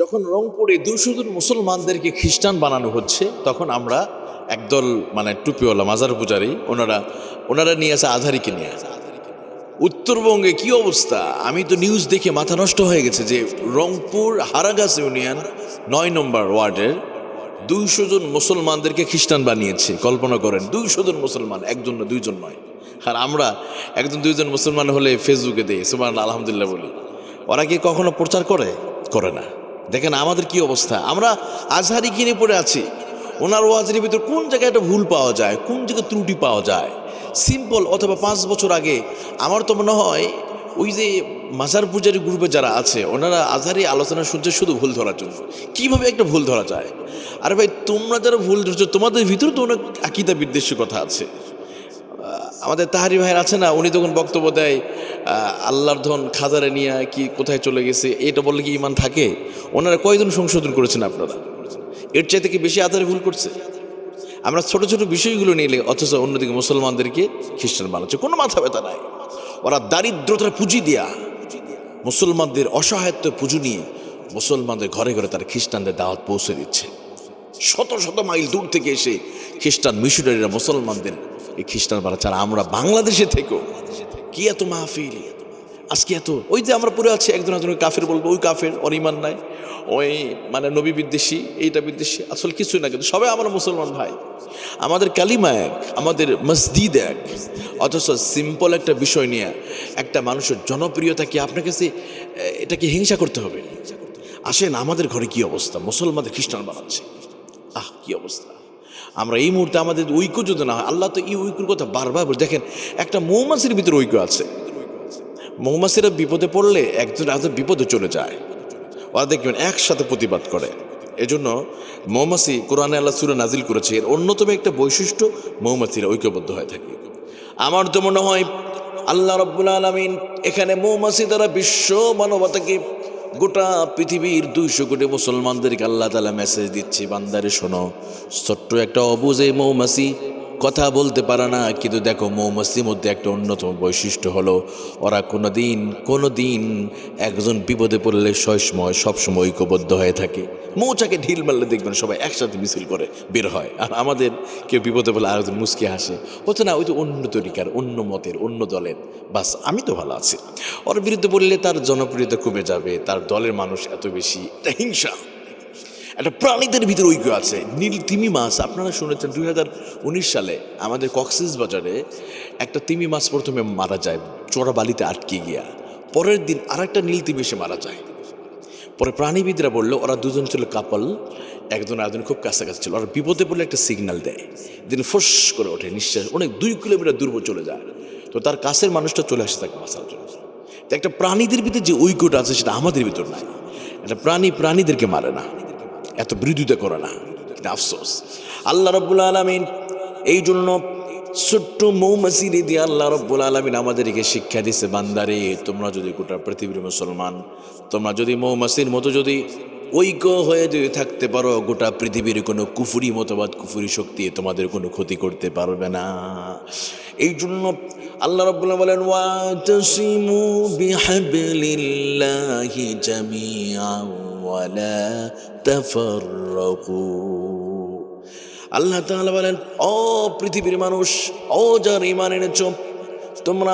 যখন রংপুরে দুশো জন মুসলমানদেরকে খ্রিস্টান বানানো হচ্ছে, তখন আমরা একদল মানে টুপিওয়ালা মাজার পূজারি, ওনারা ওনারা নিয়ে আসে আধারিকে নিয়ে আসে। উত্তরবঙ্গে কি অবস্থা? আমি তো নিউজ দেখে মাথা নষ্ট হয়ে গেছে যে রংপুর হারাগাস ইউনিয়ন নয় নম্বর ওয়ার্ডের দুইশো জন মুসলমানদেরকে খ্রিস্টান বানিয়েছে, কল্পনা করেন দুইশো জন মুসলমান, একজন না দুইজন নয়। আর আমরা একজন দুইজন মুসলমান হলে ফেসবুকে দিই সুমান আলহামদুলিল্লাহ বলি। ওরা কি কখনো প্রচার করে? করে না। দেখেন আমাদের কি অবস্থা? আমরা আজহারি কিনে পড়ে আছি। ওনার ওয়াজের ভিতর কোন জায়গায় একটা ভুল পাওয়া যায়, কোন জায়গায় ত্রুটি পাওয়া যায়? সিম্পল অথবা পাঁচ বছর আগে আমার তো মনে হয় ওই যে মাজার পূজারি গ্রুপে যারা আছে, ওনারা আজহারি আলোচনা শুনছে শুধু ভুল ধরার জন্য। কীভাবে একটা ভুল ধরা যায়? আরে ভাই, তোমরা যারা ভুল ধরছো, তোমাদের ভিতরে তো অনেক আকিদা বিদ্বেষী কথা আছে। আমাদের তাহারি ভাইয়ের আছে না, উনি তখন বক্তব্য দেয় আল্লাহর ধন খাজারে নিয়ে কি কোথায় চলে গেছে, এটা বললে কি ইমান থাকে? ওনারা কয়জন সংশোধন করেছেন আপনারা? এর চাইতে কি বেশি আধারে ভুল করছে? আমরা ছোট ছোট বিষয়গুলো নিলে অথচ অন্যদিকে মুসলমানদেরকে খ্রিস্টান বানাচ্ছে, কোনো মাথা ব্যথা নাই। ওরা দারিদ্রতার পুঁজি দেয়া মুসলমানদের অসহায়ত্ব পুজো নিয়ে মুসলমানদের ঘরে ঘরে তারা খ্রিস্টানদের দাওয়াত পৌঁছে দিচ্ছে। শত শত মাইল দূর থেকে এসে খ্রিস্টান মিশনারিরা মুসলমানদের এই খ্রিস্টান বানাচ্ছে আর আমরা বাংলাদেশে থেকেও, কি এত মাহফিল? আজকে এত, ওই যে আমরা পড়ে আছি, একজন একজন কাফের বলব, ওই কাফের ইমান নাই, ওই মানে নবী বিদ্বেষী, এইটা বিদ্বেষী, আসলে কিছুই না, কিন্তু সবাই আমরা মুসলমান ভাই। আমাদের কালিমা এক, আমাদের মসজিদ এক, অথচ সিম্পল একটা বিষয় নিয়ে একটা মানুষের জনপ্রিয়তা কি আপনার কাছে এটাকে হিংসা করতে হবে? আসেন, আমাদের ঘরে কি অবস্থা? মুসলমানদের খ্রিস্টান বানাচ্ছে। আহ, কি অবস্থা? আমরা এই মুহূর্তে আমাদের ঐক্য যদি না হয়, আল্লাহ তো এই ঐক্যর কথা বারবার বলে। দেখেন, একটা মৌমাছির ভিতরে ঐক্য আছে। মৌমাছিরা বিপদে পড়লে একজন একজন বিপদে চলে যায়। ওরা দেখবেন একসাথে প্রতিবাদ করে। এজন্য মৌমাছি কোরআনে আল্লাহ সুরে নাজিল করেছে। এর অন্যতম একটা বৈশিষ্ট্য, মৌমাছিরা ঐক্যবদ্ধ হয়ে থাকে। আমার তো মনে হয়, আল্লাহ রব্বুল আলমিন এখানে মৌমাছি দ্বারা বিশ্ব মানবতাকে গোটা পৃথিবীর দুইশো কোটি মুসলমানদেরকে আল্লাহ তালা মেসেজ দিচ্ছে, বান্দারে শোনো। ছোট্ট একটা অবুজে মৌমাছি কথা বলতে পারে না, কিন্তু দেখো মৌমাছির মধ্যে একটা অন্যতম বৈশিষ্ট্য হলো, ওরা কোনো দিন কোনো দিন একজন বিপদে পড়লে সবসময় সবসময় ঐক্যবদ্ধ হয়ে থাকে। মৌচাকে ঢিল মারলে দেখবেন সবাই একসাথে মিছিল করে বের হয়। আর আমাদের কেউ বিপদে পড়লে আরেকজন মুসকে হাসে। হতো না, ওই তো অন্য তরিকার, অন্য মতের, অন্য দলের। বাস, আমি তো ভালো আছি। ওর বিরুদ্ধে বললে তার জনপ্রিয়তা কমে যাবে, তার দলের মানুষ এত বেশি হিংসা। একটা প্রাণীদের ভিতরে ঐক্য আছে। নীল তিমি মাছ, আপনারা শুনেছেন দুই হাজার উনিশ সালে আমাদের কক্সিস বাজারে একটা তিমি মাছ প্রথমে মারা যায় চোরা বালিতে আটকে গিয়া। পরের দিন আরেকটা নীল তিমি এসে মারা যায়। পরে প্রাণীবিদরা বলল, ওরা দুজন ছিল কাপল, একজন একজন খুব কাছাকাছি ছিল। ওরা বিপদে পড়লে একটা সিগন্যাল দেয়। দিন ফোস করে ওঠে, নিঃশ্বাস, অনেক দুই কিলোমিটার দূর চলে যায়। তো তার কাছের মানুষটা চলে আসে তাকে বাঁচার জন্য। তো একটা প্রাণীদের ভিতরে যে ঐক্যটা আছে, সেটা আমাদের ভিতর নাই। একটা প্রাণী প্রাণীদেরকে মারে না। এত বিরোধিতা করে না। আফসোস। আল্লাহ রব্বুল আলমিন এই জন্য ছোট্ট মৌমাছি দিয়ে আল্লাহ রব্বুল আলমিন আমাদেরকে শিক্ষা দিছে বান্দারে, তোমরা যদি গোটা পৃথিবীর মুসলমান, তোমরা যদি মৌমাসির মতো যদি ঐক্য হয়ে যদি থাকতে পারো, গোটা পৃথিবীর কোনো কুফুরি মতবাদ, কুফুরি শক্তি তোমাদের কোনো ক্ষতি করতে পারবে না। এই জন্য আল্লাহ রব্বুল্লাহ বলেন ওয়াতাসিমু বিহাবলিল্লাহি জামিআন। ওয়ালা তাফাররাকু আল্লাহ তাআলা বলেন, ও পৃথিবীর মানুষ, ও যার ঈমান এনেছ, তোমরা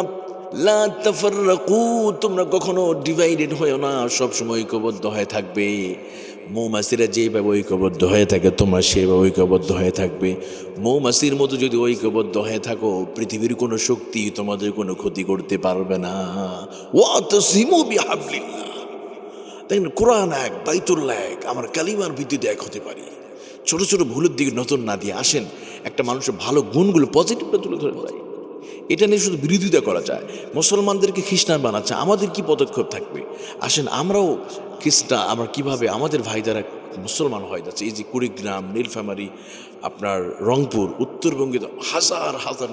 লা তাফাররাকু, তোমরা কখনো ডিভাইডেড হয়েও না সব সময় ঐক্যবদ্ধ হয়ে থাকবে। মৌমাছিরা যেভাবে ঐক্যবদ্ধ হয়ে থাকে, তোমরা সেভাবে ঐক্যবদ্ধ হয়ে থাকবে। মৌমাছির মতো যদি ঐক্যবদ্ধ হয়ে থাকো, পৃথিবীর কোনো শক্তি তোমাদের কোনো ক্ষতি করতে পারবে না। ওয়া তাসিমু বিহাবলিল্লাহ। দেখেন, কোরআন এক, বাইতুল্লাহ এক, আমার কালিমার ভিত্তিতে এক হতে পারি। ছোট ছোট ভুলের দিকে নজর না দিয়ে আসেন, একটা মানুষের ভালো গুণগুলো পজিটিভটা তুলে ধরে ভাই। এটা নিয়ে শুধু বিরোধিতা করা যায়, মুসলমানদেরকে খ্রিস্টান বানাচ্ছে, আমাদের কি পদক্ষেপ থাকবে? আসেন, আমরাও খ্রিস্টান আমরা কীভাবে আমাদের ভাই যারা মুসলমান হয়ে যাচ্ছে? এই যে কুড়িগ্রাম, নীলফামারি, আপনার রংপুর, উত্তরবঙ্গে হাজার হাজার